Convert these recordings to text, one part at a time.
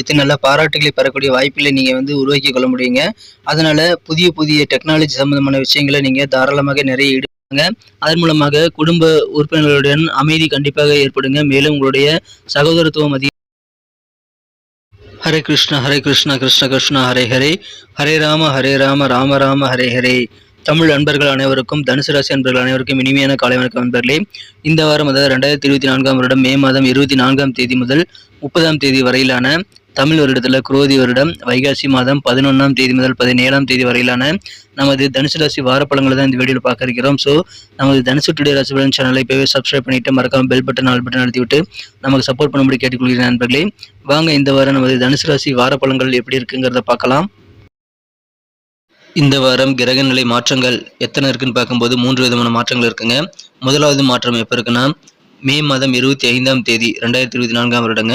அடுத்து நல்ல பாராட்டுகளை பெறக்கூடிய வாய்ப்புகளை நீங்கள் வந்து உருவாக்கி கொள்ள முடியுங்க. அதனால புதிய புதிய டெக்னாலஜி சம்பந்தமான விஷயங்களை நீங்கள் தாராளமாக நிறைய ஈடுபடுங்க அதன் மூலமாக குடும்ப உறுப்பினர்களுடன் அமைதி கண்டிப்பாக ஏற்படுங்க. மேலும் உங்களுடைய சகோதரத்துவம் அதிக ஹரே கிருஷ்ணா ஹரே கிருஷ்ணா கிருஷ்ண கிருஷ்ணா ஹரே ஹரே. ஹரே ராம ஹரே ராம ராம ராம ஹரே ஹரே. தமிழ் அன்பர்கள் அனைவருக்கும் தனுசு ராசி அன்பர்கள் அனைவருக்கும் இனிமையான காலை வணக்கம் நண்பர்களே. இந்த வாரம் அதாவது ரெண்டாயிரத்தி இருபத்தி நான்காம் வருடம் மே மாதம் இருபத்தி நான்காம் தேதி முதல் முப்பதாம் தேதி வரையிலான தமிழ் வருடத்தில் குரோதி வருடம் வைகாசி மாதம் பதினொன்றாம் தேதி முதல் பதினேழாம் தேதி வரையிலான நமது தனுசு ராசி வாரப்பழங்களை தான் இந்த வீடியோவில் பார்க்க இருக்கிறோம். ஸோ நமது தனுசு டுடே ராசி பலன் சேனலை இப்போவே சப்ஸ்கிரைப் பண்ணிட்டு மறக்காமல் பெல் பட்டன் ஆல் பட்டன் அழுத்தி விட்டு நமக்கு சப்போர்ட் பண்ணும்படி கேட்டுக்கொள்கிறேன் நண்பர்களே. வாங்க இந்த வாரம் நமது தனுசு ராசி வாரப்பழங்கள் எப்படி இருக்குங்கிறத பார்க்கலாம். இந்த வாரம் கிரக நிலை மாற்றங்கள் எத்தனை இருக்குன்னு பார்க்கும்போது மூன்று விதமான மாற்றங்கள் இருக்குங்க. முதலாவது மாற்றம் எப்போ இருக்குன்னா மே மாதம் இருபத்தி ஐந்தாம் தேதி ரெண்டாயிரத்தி இருபத்தி நான்காம் வருடங்க.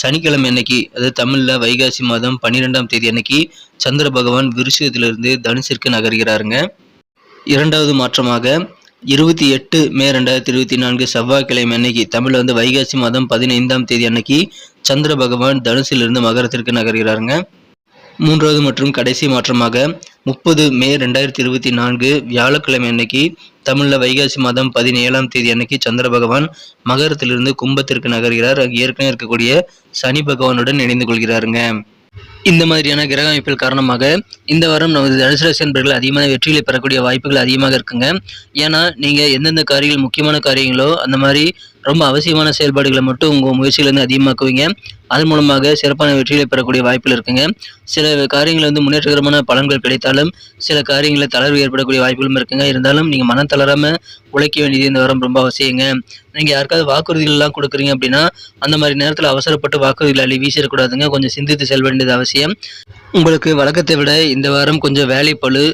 சனிக்கிழமை அன்னைக்கு அதாவது தமிழில் வைகாசி மாதம் பன்னிரெண்டாம் தேதி அன்னைக்கு சந்திர பகவான் விருஷத்திலிருந்து தனுசிற்கு நகர்கிறாருங்க. இரண்டாவது மாற்றமாக இருபத்தி எட்டு மே ரெண்டாயிரத்தி இருபத்தி நான்கு செவ்வாய்க்கிழமை அன்னைக்கு தமிழில் வந்து வைகாசி மாதம் பதினைந்தாம் தேதி அன்னைக்கு சந்திர பகவான் தனுசிலிருந்து மகரத்திற்கு நகர்கிறாருங்க. மூன்றாவது மற்றும் கடைசி மாற்றமாக முப்பது மே ரெண்டாயிரத்தி இருபத்தி நான்கு வியாழக்கிழமை அன்னைக்கு தமிழில் வைகாசி மாதம் பதினேழாம் தேதி அன்னைக்கு சந்திர பகவான் மகரத்திலிருந்து கும்பத்திற்கு நகர்கிறார். அங்கு ஏற்கனவே இருக்கக்கூடிய சனி பகவானுடன் இணைந்து கொள்கிறாருங்க. இந்த மாதிரியான கிரக அமைப்பில் காரணமாக இந்த வாரம் நமது தனுசு ராசி அதிகமான வெற்றிகளை பெறக்கூடிய வாய்ப்புகள் அதிகமாக இருக்குங்க. ஏன்னா நீங்கள் எந்தெந்த காரியங்கள் முக்கியமான காரியங்களோ அந்த மாதிரி ரொம்ப அவசியமான செயல்பாடுகளை மட்டும் உங்கள் முயற்சியிலேருந்து அதிகமாக்குவீங்க. அதன் மூலமாக சிறப்பான வெற்றிகளை பெறக்கூடிய வாய்ப்புகள் இருக்குங்க. சில காரியங்கள் வந்து முன்னேற்றகரமான பலன்கள் கிடைத்தாலும் சில காரியங்களில் தளர்வு ஏற்படக்கூடிய வாய்ப்புகளும் இருக்குங்க. இருந்தாலும் நீங்கள் மனம் தளராமல் உழைக்க வேண்டியது இந்த வாரம் ரொம்ப அவசியங்க. நீங்கள் யாருக்காவது வாக்குறுதிகள்லாம் கொடுக்குறீங்க அப்படின்னா அந்த மாதிரி நேரத்தில் அவசரப்பட்டு வாக்குறுதிகள் அள்ளி வீசிடக்கூடாதுங்க. கொஞ்சம் சிந்தித்து செல்ல வேண்டியது அவசியம். உங்களுக்கு வழக்கத்தை விட இந்த வாரம் கொஞ்சம் வேலைப்பளு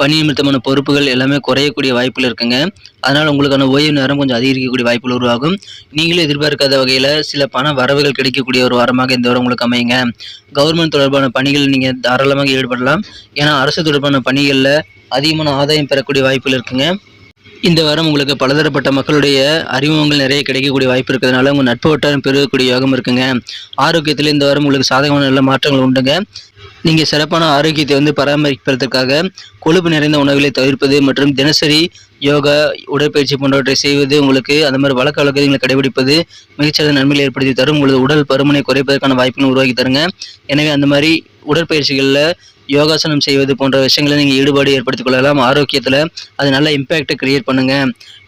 பணி நிமித்தமான பொறுப்புகள் எல்லாமே குறையக்கூடிய வாய்ப்புகள் இருக்குங்க. அதனால் உங்களுக்கான ஓய்வு நேரம் கொஞ்சம் அதிகரிக்கக்கூடிய வாய்ப்புகள் உருவாகும். நீங்களே எதிர்பார்க்காத வகையில் சில பண வரவுகள் கிடைக்கக்கூடிய ஒரு வாரமாக இந்த வாரம் உங்களுக்கு அமையுங்க. கவர்மெண்ட் தொடர்பான பணிகள் நீங்கள் தாராளமாக ஈடுபடலாம். ஏன்னா அரசு தொடர்பான பணிகளில் அதிகமான ஆதாயம் பெறக்கூடிய வாய்ப்புகள் இருக்குங்க. இந்த வாரம் உங்களுக்கு பலதரப்பட்ட மக்களுடைய அறிமுகங்கள் நிறைய கிடைக்கக்கூடிய வாய்ப்பு இருக்கிறதுனால உங்கள் நட்பு வட்டாரம் பெருகக்கூடிய யோகம் இருக்குங்க. ஆரோக்கியத்தில் இந்த வாரம் உங்களுக்கு சாதகமான நல்ல மாற்றங்கள் உண்டுங்க. நீங்கள் சிறப்பான ஆரோக்கியத்தை வந்து பராமரிப்பதற்காக கொழுப்பு நிறைந்த உணவுகளை தவிர்ப்பது மற்றும் தினசரி யோகா உடற்பயிற்சி போன்றவற்றை செய்வது உங்களுக்கு அந்த மாதிரி வழக்க வழக்கங்களை கடைபிடிப்பது மிகச்சிறந்த நன்மைகளை ஏற்படுத்தி தரும். உங்களது உடல் பருமனை குறைப்பதற்கான வாய்ப்புகள் உருவாக்கி தருங்க. எனவே அந்த மாதிரி உடற்பயிற்சிகளில் யோகாசனம் செய்வது போன்ற விஷயங்களை நீங்கள் ஈடுபாடு ஏற்படுத்திக் கொள்ளலாம். ஆரோக்கியத்தில் அது நல்ல இம்பேக்டை கிரியேட் பண்ணுங்க.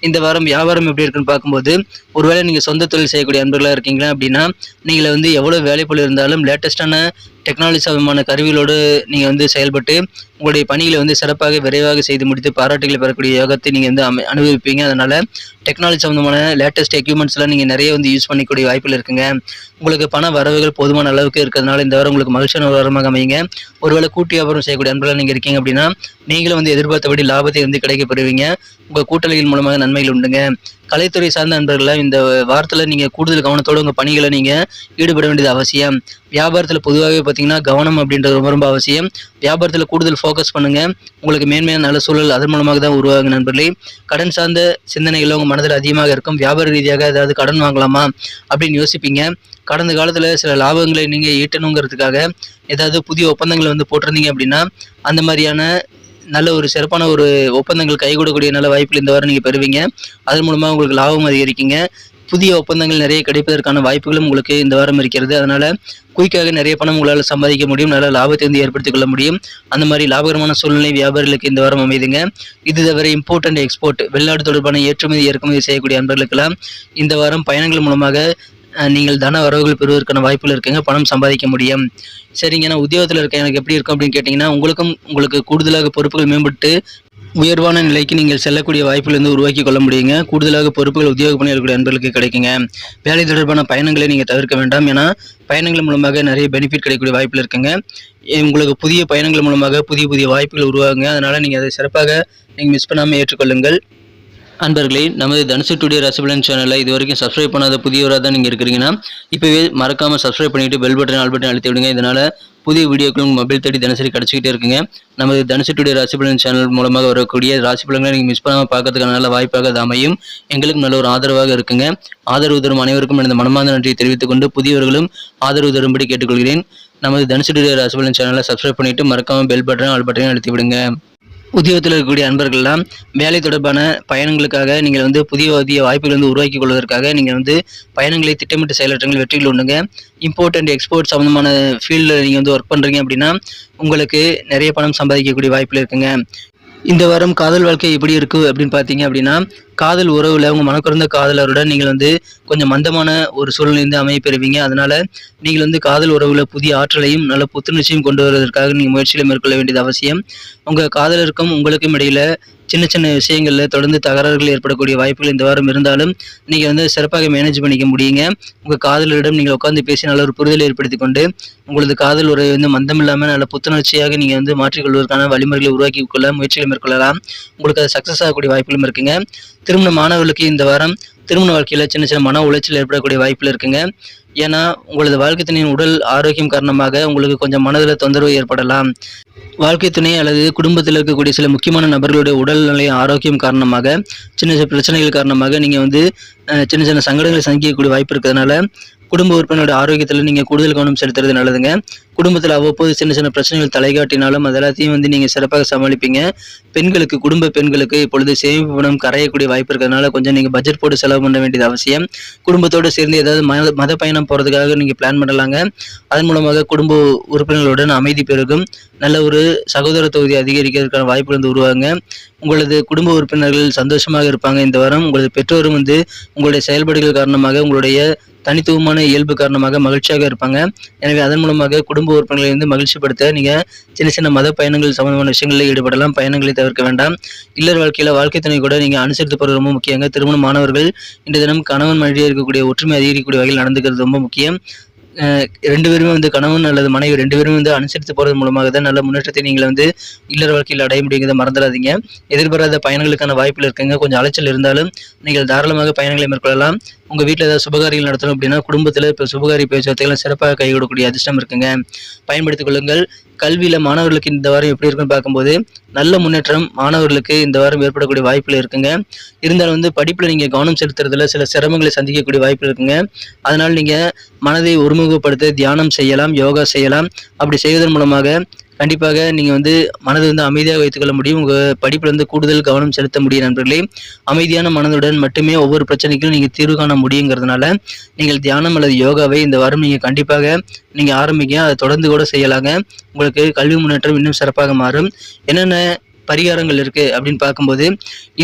இந்த வாரம் வியாபாரம் எப்படி இருக்குன்னு பார்க்கும்போது ஒருவேளை நீங்கள் சொந்த தொழில் செய்யக்கூடிய அன்பர்களாக இருக்கீங்களா அப்படின்னா நீங்கள் வந்து எவ்வளோ வேலைப்பொருள் இருந்தாலும் லேட்டஸ்ட்டான டெக்னாலஜி சம்பந்தமான கருவிகளோடு நீங்கள் வந்து செயல்பட்டு உங்களுடைய பணிகளை வந்து சிறப்பாக விரைவாக செய்து முடித்து பாராட்டுகளை பெறக்கூடிய யோகத்தை நீங்கள் வந்து அமை அனுபவிப்பீங்க. அதனால் டெக்னாலஜி சம்மந்தமான லேட்டஸ்ட் எக்யூப்மெண்ட்ஸ்லாம் நீங்கள் நிறைய வந்து யூஸ் பண்ணிக்கூடிய வாய்ப்பில் இருக்குங்க. உங்களுக்கு பண வரவுகள் போதுமான அளவுக்கு இருக்கிறதுனால இந்த வாரம் உங்களுக்கு மகிழ்ச்சியான ஒரு வாரமாக அமையுங்க. ஒருவேளை கூட்டு வியாபாரம் செய்யக்கூடிய அன்பர்களாக நீங்கள் இருக்கீங்க அப்படின்னா நீங்களும் வந்து எதிர்பார்த்தபடி லாபத்தை வந்து கிடைக்க பெறுவீங்க உங்கள் கூட்டணிகள் மூலமாக நன்மைகள் உண்டுங்க. கலைத்துறை சார்ந்த நண்பர்களை இந்த வாரத்தில் நீங்கள் கூடுதல் கவனத்தோடு உங்கள் பணிகளை நீங்கள் ஈடுபட வேண்டியது அவசியம். வியாபாரத்தில் பொதுவாகவே பார்த்தீங்கன்னா கவனம் அப்படின்றது ரொம்ப ரொம்ப அவசியம். வியாபாரத்தில் கூடுதல் ஃபோக்கஸ் பண்ணுங்கள் உங்களுக்கு மேன்மையான நல்ல சூழல் அதன் மூலமாக தான் உருவாகுங்க நண்பர்களே. கடன் சார்ந்த சிந்தனைகளை உங்கள் மனதில் அதிகமாக இருக்கும். வியாபார ரீதியாக ஏதாவது கடன் வாங்கலாமா அப்படின்னு யோசிப்பீங்க. கடந்த காலத்தில் சில லாபங்களை நீங்கள் ஈட்டணுங்கிறதுக்காக ஏதாவது புதிய ஒப்பந்தங்களை வந்து போட்டிருந்தீங்க அப்படின்னா அந்த மாதிரியான நல்ல ஒரு சிறப்பான ஒரு ஒப்பந்தங்கள் கைகூடக்கூடிய நல்ல வாய்ப்புகள் இந்த வாரம் நீங்கள் பெறுவீங்க. அதன் மூலமாக உங்களுக்கு லாபம் அதிகரிக்குங்க. புதிய ஒப்பந்தங்கள் நிறைய கிடைப்பதற்கான வாய்ப்புகளும் உங்களுக்கு இந்த வாரம் இருக்கிறது. அதனால் குயிக்காக நிறைய பணம் உங்களால் சம்பாதிக்க முடியும். நல்ல லாபத்தை வந்து ஏற்படுத்திக் கொள்ள முடியும். அந்த மாதிரி லாபகரமான சூழ்நிலை வியாபாரிகளுக்கு இந்த வாரம் அமைதுங்க. இது தவிர இம்போர்ட் அண்ட் எக்ஸ்போர்ட் வெளிநாடு தொடர்பான ஏற்றுமதி இறக்குமதி செய்யக்கூடிய அன்பர்களுக்கெல்லாம் இந்த வாரம் பயணங்கள் மூலமாக நீங்கள் தன வரவுகள் பெறுவதற்கான வாய்ப்புகள் இருக்குங்க. பணம் சம்பாதிக்க முடியும். சரிங்க நான் உத்தியோகத்தில் இருக்க எனக்கு எப்படி இருக்கும் அப்படின்னு கேட்டிங்கன்னா உங்களுக்கும் உங்களுக்கு கூடுதலாக பொறுப்புகள் மேம்பட்டு உயர்வான நிலைக்கு நீங்கள் செல்லக்கூடிய வாய்ப்புகள் வந்து உருவாக்கி கொள்ள முடியுங்க. கூடுதலாக பொறுப்புகள் உத்தியோக பணியாளர்களுடைய அன்பர்களுக்கு கிடைக்குங்க. வேலை தொடர்பான பயணங்களை நீங்கள் தவிர்க்க வேண்டாம். ஏன்னா பயணங்கள் மூலமாக நிறைய பெனிஃபிட் கிடைக்கக்கூடிய வாய்ப்பில் இருக்குங்க. உங்களுக்கு புதிய பயணங்கள் மூலமாக புதிய புதிய வாய்ப்புகள் உருவாகுங்க. அதனால் நீங்கள் அதை சிறப்பாக நீங்கள் மிஸ் பண்ணாமல் ஏற்றுக்கொள்ளுங்கள். அன்பர்களே நமது தனுசு டுடே ரசபலன் சேனலை இது வரைக்கும் சப்ஸ்கிரைப் பண்ணாத புதியவராக தான் நீங்கள் இருக்கிறீங்கன்னா இப்போவே மறக்காமல் சப்ஸ்கிரைப் பண்ணிவிட்டு பெல் பட்டன் ஆல் பட்டன் அழுத்தி விடுங்க. இதனால் புதிய வீடியோக்களும் மொபைல் தேடி தினசரி கிடச்சிக்கிட்டே இருக்குங்க. நமது தனுசு டுடே ராசிபலன் சேனல் மூலமாக வரக்கூடிய ராசிபலன்களை நீங்கள் மிஸ் பண்ணாமல் பார்க்கறதுக்கான நல்ல வாய்ப்பாக அது அமையும். எங்களுக்கு நல்ல ஒரு ஆதரவாக இருக்குங்க. ஆதரவு தரும் அனைவருக்கும் எனது மனமார்ந்த நன்றியை தெரிவித்துக் கொண்டு புதியவர்களும் ஆதரவு தரும்படி கேட்டுக்கொள்கிறேன். நமது தனுசு டுடே ராசிபலன் சேனலை சப்ஸ்கிரைப் பண்ணிவிட்டு மறக்காமல் பெல் பட்டன் ஆல் பட்டனையும் அழுத்தி விடுங்க. உத்தியோகத்தில் இருக்கக்கூடிய அன்பர்கள்லாம் வேலை தொடர்பான பயணங்களுக்காக நீங்கள் வந்து புதிய புதிய வாய்ப்புகள் வந்து உருவாக்கி கொள்வதற்காக நீங்கள் வந்து பயணங்களை திட்டமிட்டு செயலாற்றங்கள் வெற்றிகள் உண்டுங்க. இம்போர்ட் அண்ட் எக்ஸ்போர்ட் சம்மந்தமான ஃபீல்டில் நீங்கள் வந்து ஒர்க் பண்ணுறீங்க அப்படின்னா உங்களுக்கு நிறைய பணம் சம்பாதிக்கக்கூடிய வாய்ப்பில் இருக்குங்க. இந்த வாரம் காதல் வாழ்க்கை எப்படி இருக்கு அப்படின்னு பார்த்தீங்க அப்படின்னா காதல் உறவில் உங்கள் மனக்குறந்த காதலருடன் நீங்கள் வந்து கொஞ்சம் மந்தமான ஒரு சூழ்நிலை வந்து அமையப்பெறுவீங்க அதனால நீங்கள் வந்து காதல் உறவுல புதிய ஆற்றலையும் நல்ல புத்துணர்ச்சியும் கொண்டு வருவதற்காக நீங்கள் முயற்சியில் மேற்கொள்ள வேண்டியது அவசியம். உங்கள் காதலருக்கும் உங்களுக்கும் இடையில சின்ன சின்ன விஷயங்களில் தொடர்ந்து தகராறுகள் ஏற்படக்கூடிய வாய்ப்புகள் இந்த வாரம் இருந்தாலும் நீங்கள் வந்து சிறப்பாக மேனேஜ் பண்ணிக்க முடியுங்க. உங்கள் காதலரிடம் நீங்கள் உட்காந்து பேசி நல்ல ஒரு புரிதலை ஏற்படுத்தி கொண்டு உங்களது காதல் உறவை வந்து மந்தம் இல்லாமல் நல்ல புத்துணர்ச்சியாக நீங்கள் வந்து மாற்றிக்கொள்வதற்கான வழிமுறைகளை உருவாக்கி கொள்ள முயற்சிகளை மேற்கொள்ளலாம். உங்களுக்கு அது சக்ஸஸ் ஆகக்கூடிய வாய்ப்புகளும் இருக்குங்க. திருமண மாணவர்களுக்கு இந்த வாரம் திருமண வாழ்க்கையில் சின்ன சின்ன மன உளைச்சல் ஏற்படக்கூடிய வாய்ப்பில் இருக்குங்க. ஏன்னா உங்களது வாழ்க்கை துணையின் உடல் ஆரோக்கியம் காரணமாக உங்களுக்கு கொஞ்சம் மனதில் தொந்தரவு ஏற்படலாம். வாழ்க்கை துணை அல்லது குடும்பத்தில் இருக்கக்கூடிய சில முக்கியமான நபர்களுடைய உடல்நிலை ஆரோக்கியம் காரணமாக சின்ன சின்ன பிரச்சனைகள் காரணமாக நீங்கள் வந்து சின்ன சின்ன சங்கடங்களை சந்திக்கக்கூடிய வாய்ப்பு இருக்கிறதுனால குடும்ப உறுப்பினரோட ஆரோக்கியத்தில் நீங்கள் கூடுதல் கவனம் செலுத்துறது நல்லதுங்க. குடும்பத்தில் அவ்வப்போது சின்ன சின்ன பிரச்சனைகள் தலைகாட்டினாலும் அது எல்லாத்தையும் வந்து நீங்கள் சிறப்பாக சமாளிப்பீங்க. பெண்களுக்கு குடும்ப பெண்களுக்கு இப்பொழுது சேமிப்பு பணம் கரையக்கூடிய வாய்ப்பு இருக்கிறதுனால கொஞ்சம் நீங்கள் பட்ஜெட் போட்டு செலவு பண்ண வேண்டியது அவசியம். குடும்பத்தோடு சேர்ந்து ஏதாவது மத மத பயணம் போகிறதுக்காக நீங்கள் பிளான் பண்ணலாங்க. அதன் மூலமாக குடும்ப உறுப்பினர்களுடன் அமைதி பெருகும். நல்ல ஒரு சகோதர தொகுதி அதிகரிக்கிறதுக்கான வாய்ப்பு வந்து உருவாங்க உங்களது குடும்ப உறுப்பினர்கள் சந்தோஷமாக இருப்பாங்க இந்த வாரம். உங்களது பெற்றோரும் வந்து உங்களுடைய செயல்பாடுகள் காரணமாக உங்களுடைய தனித்துவமான இயல்பு காரணமாக மகிழ்ச்சியாக இருப்பாங்க. எனவே அதன் மூலமாக குடும்ப உறுப்பினர்களை வந்து மகிழ்ச்சிப்படுத்த நீங்கள் சின்ன சின்ன மத பயணங்கள் சம்பந்தமான விஷயங்களில் ஈடுபடலாம். பயணங்களை தவிர்க்க வேண்டாம். இல்லற வாழ்க்கையில் வாழ்க்கை துணை கூட நீங்கள் அனுசரித்து போகிறது ரொம்ப முக்கியங்க. திருமண மாணவர்கள் இன்றைய தினம் கணவன் மனைவியாக இருக்கக்கூடிய ஒற்றுமை அதிகரிக்கக்கூடிய வகையில் நடந்துக்கிறது ரொம்ப முக்கியம். ரெண்டு பேருமே வந்து கணவன் அல்லது மனைவி ரெண்டு பேருமே வந்து அனுசரித்து போகிறது மூலமாக தான் நல்ல முன்னேற்றத்தை நீங்கள் வந்து இல்லற வாழ்க்கையில் அடைய முடியுங்கிறத மறந்துடாதீங்க. எதிர்பாராத பயணங்களுக்கான வாய்ப்பில் இருக்குங்க. கொஞ்சம் அலைச்சல் இருந்தாலும் நீங்கள் தாராளமாக பயணங்களை மேற்கொள்ளலாம். உங்கள் வீட்டில் ஏதாவது சுபகாரிகள் நடத்தணும் அப்படின்னா குடும்பத்தில் இப்போ சுபகாரி பேச்சுவார்த்தைகளை சிறப்பாக கைவிடக்கூடிய அதிர்ஷ்டம் இருக்குங்க. பயன்படுத்திக் கொள்ளுங்கள். கல்வியில் மாணவர்களுக்கு இந்த வாரம் எப்படி இருக்குன்னு பார்க்கும்போது நல்ல முன்னேற்றம் மாணவர்களுக்கு இந்த வாரம் ஏற்படக்கூடிய வாய்ப்புகள் இருக்குங்க. இருந்தாலும் வந்து படிப்பில் நீங்கள் கவனம் செலுத்துறதுல சில சிரமங்களை சந்திக்கக்கூடிய வாய்ப்பு இருக்குங்க. அதனால் நீங்கள் மனதை ஒருமுகப்படுத்த தியானம் செய்யலாம் யோகா செய்யலாம். அப்படி செய்வதன் மூலமாக கண்டிப்பாக நீங்கள் வந்து மனதை வந்து அமைதியாக வைத்துக்கொள்ள முடியும். உங்கள் படிப்பில் வந்து கூடுதல் கவனம் செலுத்த முடியும் நண்பர்களே. அமைதியான மனதுடன் மட்டுமே ஒவ்வொரு பிரச்சனைக்கும் நீங்கள் தீர்வு காண முடியுங்கிறதுனால நீங்கள் தியானம் அல்லது யோகாவை இந்த வாரம் நீங்கள் கண்டிப்பாக நீங்கள் ஆரம்பிங்க. அதை தொடர்ந்து கூட செய்யலாங்க. உங்களுக்கு கல்வி முன்னேற்றம் இன்னும் சிறப்பாக மாறும். என்னென்ன பரிகாரங்கள் இருக்குது அப்படின்னு பார்க்கும்போது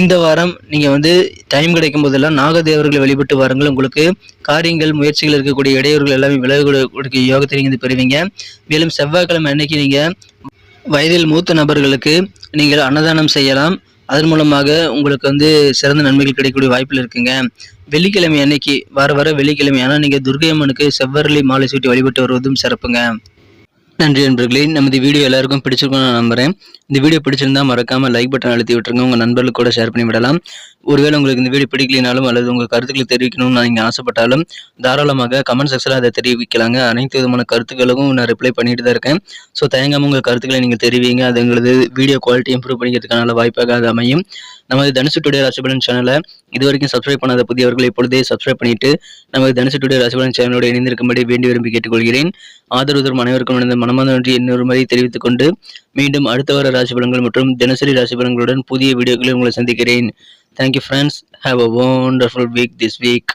இந்த வாரம் நீங்கள் வந்து டைம் கிடைக்கும் போதெல்லாம் நாகதேவர்களை வழிபட்டு வாருங்கள். உங்களுக்கு காரியங்கள் முயற்சிகள் இருக்கக்கூடிய இடையூறுகள் எல்லாமே விலகக்கூடிய யோகத்தை நீங்கள் வந்து பெறுவீங்க. மேலும் செவ்வாய்க்கிழமை அன்னைக்கு நீங்கள் வயதில் மூத்த நபர்களுக்கு நீங்கள் அன்னதானம் செய்யலாம். அதன் மூலமாக உங்களுக்கு வந்து சிறந்த நன்மைகள் கிடைக்கக்கூடிய வாய்ப்பில் இருக்குங்க. வெள்ளிக்கிழமை அன்னைக்கு வர வர வெள்ளிக்கிழமை ஆனால் நீங்கள் துர்கை அம்மனுக்கு செவ்வரளி மாலை சூட்டி வழிபட்டு வருவதும் சிறப்புங்க. நன்றி நண்பர்களே. நமது வீடியோ எல்லாருக்கும் பிடிச்சிருக்கும் நான் நம்புறேன். இந்த வீடியோ பிடிச்சிருந்தா மறக்காம லைக் பட்டன் அழுத்தி விட்டுருங்க. உங்க நண்பர்களுக்கு கூட ஷேர் பண்ணி விடலாம் ஒருவேளை உங்களுக்கு இந்த வீடியோ பிடிக்கலினாலும் அல்லது உங்கள் கருத்துக்களை தெரிவிக்கணும்னு நீங்கள் ஆசைப்பட்டாலும் தாராளமாக கமெண்ட் செக்ஷனில் அதை தெரிவிக்கலாங்க. அனைத்து விதமான கருத்துக்களுக்கும் நான் ரிப்ளை பண்ணிட்டு தான் இருக்கேன். ஸோ தயங்காமல் உங்கள் கருத்துக்களை நீங்கள் தெரிவிங்க. அது எங்களது வீடியோ குவாலிட்டி இம்ப்ரூவ் பண்ணிக்கிறதுக்கான வாய்ப்பாக அது அமையும். நமது தனுசு டுடே ராசிபலன் சேனலை இது வரைக்கும் சப்ஸ்கிரைப் பண்ணாத புதியவர்கள் இப்பொழுதே சப்ஸ்கிரைப் பண்ணிட்டு நமது தனுசு டுடே ராசிபலன் சேனலோடு இணைந்திருக்கும்படி வேண்டி விரும்பி கேட்டுக்கொள்கிறேன். ஆதரவு தரும் அனைவருக்கும் எனது மனமார்ந்த நன்றி இன்னொரு முறை தெரிவித்துக் கொண்டு மீண்டும் அடுத்த வார ராசிபலன்கள் மற்றும் தினசரி ராசிபலன்களுடன் புதிய வீடியோக்களை உங்களை சந்திக்கிறேன். Thank you, friends. Have a wonderful week this week.